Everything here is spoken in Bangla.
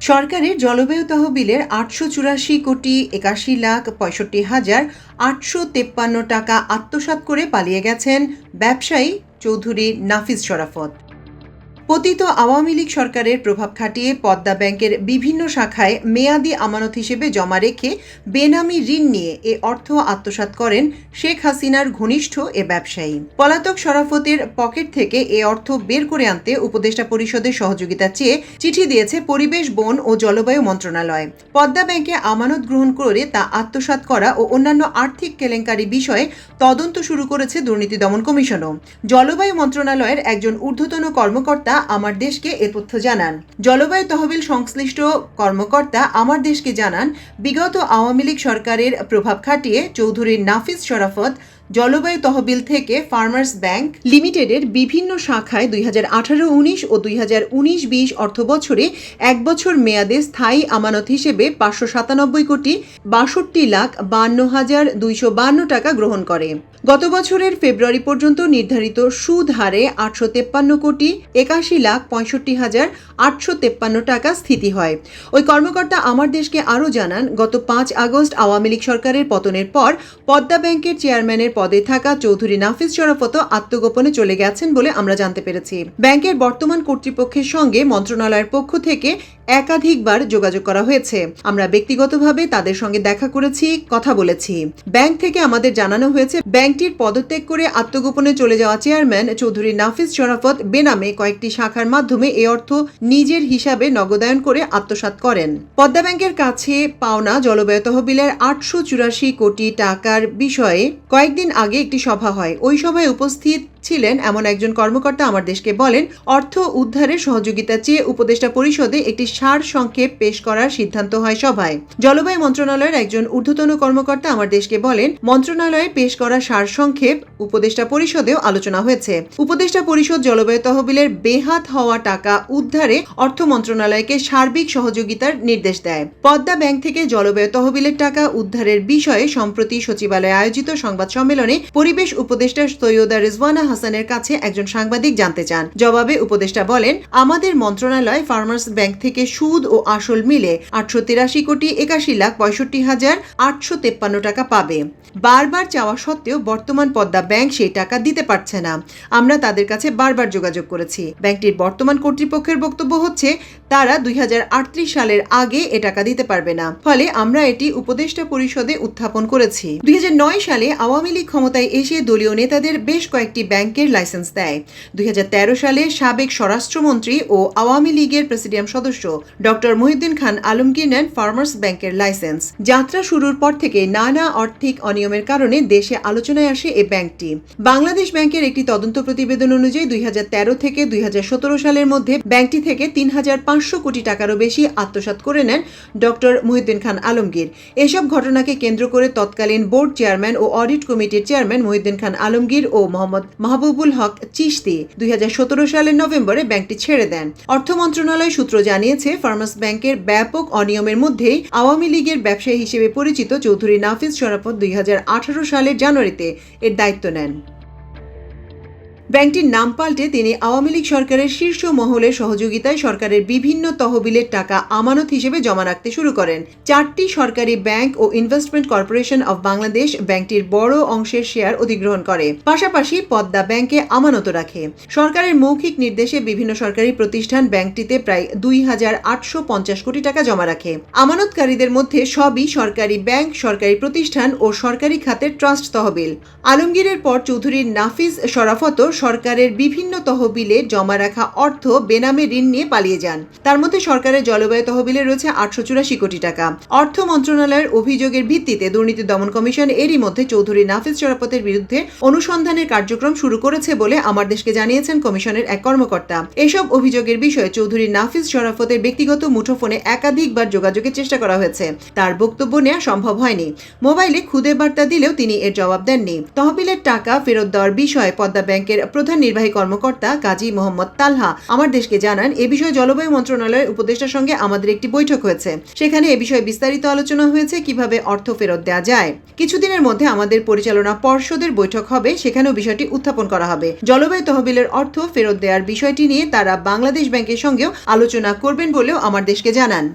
সরকারের জলবায়ু তহবিলের আটশো চুরাশি কোটি একাশি লাখ পঁয়ষট্টি হাজার আটশো তেপ্পান্ন টাকা আত্মসাত করে পালিয়ে গেছেন ব্যবসায়ী চৌধুরী নাফিস শরাফত পতিত আওয়ামী লীগ সরকারের প্রভাব খাটিয়ে পদ্মা ব্যাংকের বিভিন্ন শাখায় মেয়াদি আমানত হিসেবে জমা রেখে বেনামি ঋণ নিয়ে এ অর্থ আত্মসাৎ করেন শেখ হাসিনার ঘনিষ্ঠ এ ব্যবসায়ী। পলাতক শরাফতের পকেট থেকে এ অর্থ বের করে আনতে উপদেষ্টা পরিষদের সহযোগিতা চেয়ে চিঠি দিয়েছে পরিবেশ, বন ও জলবায়ু মন্ত্রণালয়। পদ্মা ব্যাংকে আমানত গ্রহণ করে তা আত্মসাৎ করা ও অন্যান্য আর্থিক কেলেঙ্কারি বিষয়ে তদন্ত শুরু করেছে দুর্নীতি দমন কমিশনও। জলবায়ু মন্ত্রণালয়ের একজন ঊর্ধ্বতন কর্মকর্তা আমার দেশকে এ তথ্য জানান। জলবায়ু তহবিল সংশ্লিষ্ট কর্মকর্তা আমার দেশকে জানান, বিগত আওয়ামী লীগ সরকারের প্রভাব খাটিয়ে চৌধুরী নাফিস শরাফত জলবায়ু তহবিল থেকে ফার্মার্স ব্যাংক লিমিটেডের বিভিন্ন শাখায় দুই হাজার আঠারো, উনিশ ও দুই হাজার উনিশ বিশ অর্থ বছরে এক বছর মেয়াদে স্থায়ী আমানত হিসেবে পাঁচশো সাতানব্বই কোটি বাষট্টি লাখ বান্ন হাজার দুইশো বান্ন টাকা গ্রহণ করে। গত বছরের ফেব্রুয়ারি পর্যন্ত নির্ধারিত সুদ হারে আটশো তেপ্পান্ন কোটি একাশি লাখ পঁয়ষট্টি হাজার আটশো তেপ্পান্ন টাকা স্থিতি হয়। ওই কর্মকর্তা আমার দেশকে আরও জানান, গত পাঁচ আগস্ট আওয়ামী লীগ সরকারের পতনের পর পদ্মা ব্যাংকের চেয়ারম্যানের পদে থাকা চৌধুরী নাফিস শরাফত আত্মগোপনে চলে গেছেন বলে আমরা জানতে পেরেছি। ব্যাংকের বর্তমান কর্তৃপক্ষের সঙ্গে মন্ত্রণালয়ের পক্ষ থেকে একাধিকবার যোগাযোগ করা হয়েছে। আমরা ব্যক্তিগতভাবে তাদের সঙ্গে দেখা করেছি, কথা বলেছি। ব্যাংক থেকে আমাদের জানানো হয়েছে, ব্যাংকটির পদত্যাগ করে আত্মগোপনে চলে যাওয়া চেয়ারম্যান চৌধুরী নাফিস শরাফত বেনামে কয়েকটি শাখার মাধ্যমে এ অর্থ নিজের হিসাবে নগদায়ন করে আত্মসাৎ করেন। পদ্মা ব্যাংকের কাছে পাওনা জলবায়ু তহবিলের আটশো চুরাশি কোটি টাকার বিষয়ে কয়েকদিন আগে একটি সভা হয়। ওই সভায় উপস্থিত ছিলেন এমন একজন কর্মকর্তা আমার দেশকে বলেন, অর্থ উদ্ধারের সহযোগিতা চেয়ে উপদেষ্টা পরিষদে একটি সার সংক্ষেপ পেশ করার সিদ্ধান্ত হয় সভায়। জলবায়ু মন্ত্রণালয়ের একজন ঊর্ধ্বতন কর্মকর্তা আমার দেশকে বলেন, মন্ত্রণালয়ে পেশ করা সার সংক্ষেপ উপদেষ্টা পরিষদেও আলোচনা হয়েছে। উপদেষ্টা পরিষদ জলবায়ু তহবিলের বেহাত হওয়া টাকা উদ্ধারে অর্থ মন্ত্রণালয়কে সার্বিক সহযোগিতার নির্দেশ দেয়। পদ্মা ব্যাংক থেকে জলবায়ু তহবিলের টাকা উদ্ধারের বিষয়ে সম্প্রতি সচিবালয়ে আয়োজিত সংবাদ সম্মেলনে পরিবেশ উপদেষ্টা সৈয়দা রিজওয়ানা হাসানের কাছে একজন সাংবাদিক জানতে চান। জবাবে উপদেষ্টা বলেন, আমাদের মন্ত্রণালয় ফার্মার্স ব্যাংক থেকে সুদ ও আসল মিলে আটশো তিরাশি কোটি একাশি লাখ পঁয়ষট্টি হাজার আটশো তেপ্পান্ন টাকা পাবে। বারবার চাওয়া সত্ত্বেও বর্তমান পদ্মা ব্যাংক সেই টাকা দিতে পারছে না। আমরা তাদের কাছে বারবার যোগাযোগ করেছি। ব্যাংকটির বর্তমান কর্তৃপক্ষের বক্তব্য হচ্ছে, তারা দুই সালের আগে এ টাকা দিতে পারবে না। ফলে আমরা এটি উপদেষ্টা পরিষদে উত্থাপন করেছি। দুই সালে আওয়ামী লীগ ক্ষমতায় এসে দলীয় নেতাদের বেশ কয়েকটি ব্যাংকের লাইসেন্স দেয়। দুই হাজার তেরো সালে সাবেক স্বরাষ্ট্রমন্ত্রী ও আওয়ামী লীগের প্রেসিডিয়াম সদস্য ডক্টর মহিউদ্দিন খান আলমগীর নেন ফার্মার্স ব্যাংকের লাইসেন্স। যাত্রা শুরুর পর থেকে নানা আর্থিক অনিয়মের কারণে দেশে আলোচনায় আসে এই ব্যাংকটি। বাংলাদেশ ব্যাংকের একটি তদন্ত প্রতিবেদন অনুযায়ী দুই থেকে দুই সালের মধ্যে ব্যাংকটি থেকে তিন হাজার পাঁচশো কোটি টাকারও বেশি আত্মসাৎ করে নেন ডক্টর মহিউদ্দিন খান আলমগীর। এসব ঘটনাকে কেন্দ্র করে তৎকালীন বোর্ড চেয়ারম্যান ও অডিট কমিটির চেয়ারম্যান মহিউদ্দিন খান আলমগীর ও মোহাম্মদ মাহবুবুল হক চিশতি দুই সালের নভেম্বরে ব্যাংকটি ছেড়ে দেন। অর্থ মন্ত্রণালয় সূত্র জানিয়েছে, ফার্মাস ব্যাংকের ব্যাপক অনিয়মের মধ্যেই আওয়ামী লীগের ব্যবসায়ী হিসেবে পরিচিত চৌধুরী নাফিজ শরাফত দুই সালের জানুয়ারিতে এর দায়িত্ব নেন। ব্যাংকটির নাম পাল্টে তিনি আওয়ামী লীগ সরকারের শীর্ষ মহলের সহযোগিতায় সরকারের বিভিন্ন তহবিলের টাকা আমানত হিসেবে জমা রাখতে শুরু করেন। চারটি সরকারি ব্যাংক ও ইনভেস্টমেন্ট কর্পোরেশন অব বাংলাদেশ ব্যাংকটির বড় অংশের শেয়ার অধিগ্রহণ করে। পাশাপাশি পদ্মা ব্যাংকে আমানত রাখে। সরকারের মৌখিক নির্দেশে বিভিন্ন সরকারি প্রতিষ্ঠান ব্যাংকটিতে প্রায় দুই হাজার আটশো পঞ্চাশ কোটি টাকা জমা রাখে। আমানতকারীদের মধ্যে সবই সরকারি ব্যাংক, সরকারি প্রতিষ্ঠান ও সরকারি খাতের ট্রাস্ট তহবিল। আলমগীরের পর চৌধুরী নাফিজ শরাফত সরকারের বিভিন্ন তহবিলে জমা রাখা অর্থ বেনামে ঋণ নিয়ে পালিয়ে যান। তার মধ্যে সরকারের জলবায়ু তহবিলে রয়েছে আটশো চুরাশি কোটি টাকা। অর্থ মন্ত্রণালয়ের অভিযোগের ভিত্তিতে দুর্নীতি দমন কমিশন এরই মধ্যে চৌধুরী নাফিজ শরাফতের বিরুদ্ধে অনুসন্ধানের কার্যক্রম শুরু করেছে বলে আমার দেশকে জানিয়েছেন কমিশনের এক কর্মকর্তা। এসব অভিযোগের বিষয়ে চৌধুরী নাফিজ শরাফতের ব্যক্তিগত মুঠোফোনে একাধিকবার যোগাযোগের চেষ্টা করা হয়েছে। তার বক্তব্য নেওয়া সম্ভব হয়নি। মোবাইলে খুদে বার্তা দিলেও তিনি এর জবাব দেননি। তহবিলের টাকা ফেরত দেওয়ার বিষয়ে পদ্মা ব্যাংকের প্রধান নির্বাহী কর্মকর্তা কাজী মোহাম্মদ তালহা আমার দেশকে জানান, এ বিষয়ে জলবায়ু মন্ত্রণালয়ের উপদেষ্টার সঙ্গে আমাদের একটি বৈঠক হয়েছে। সেখানে এ বিষয়ে বিস্তারিত আলোচনা হয়েছে, কীভাবে অর্থ ফেরত দেওয়া যায়। কিছুদিনের মধ্যে আমাদের পরিচালনা পর্ষদের বৈঠক হবে, সেখানেও বিষয়টি উত্থাপন করা হবে। জলবায়ু তহবিলের অর্থ ফেরত দেওয়ার বিষয়টি নিয়ে তারা বাংলাদেশ ব্যাংকের সঙ্গেও আলোচনা করবেন বলেও আমার দেশকে জানান।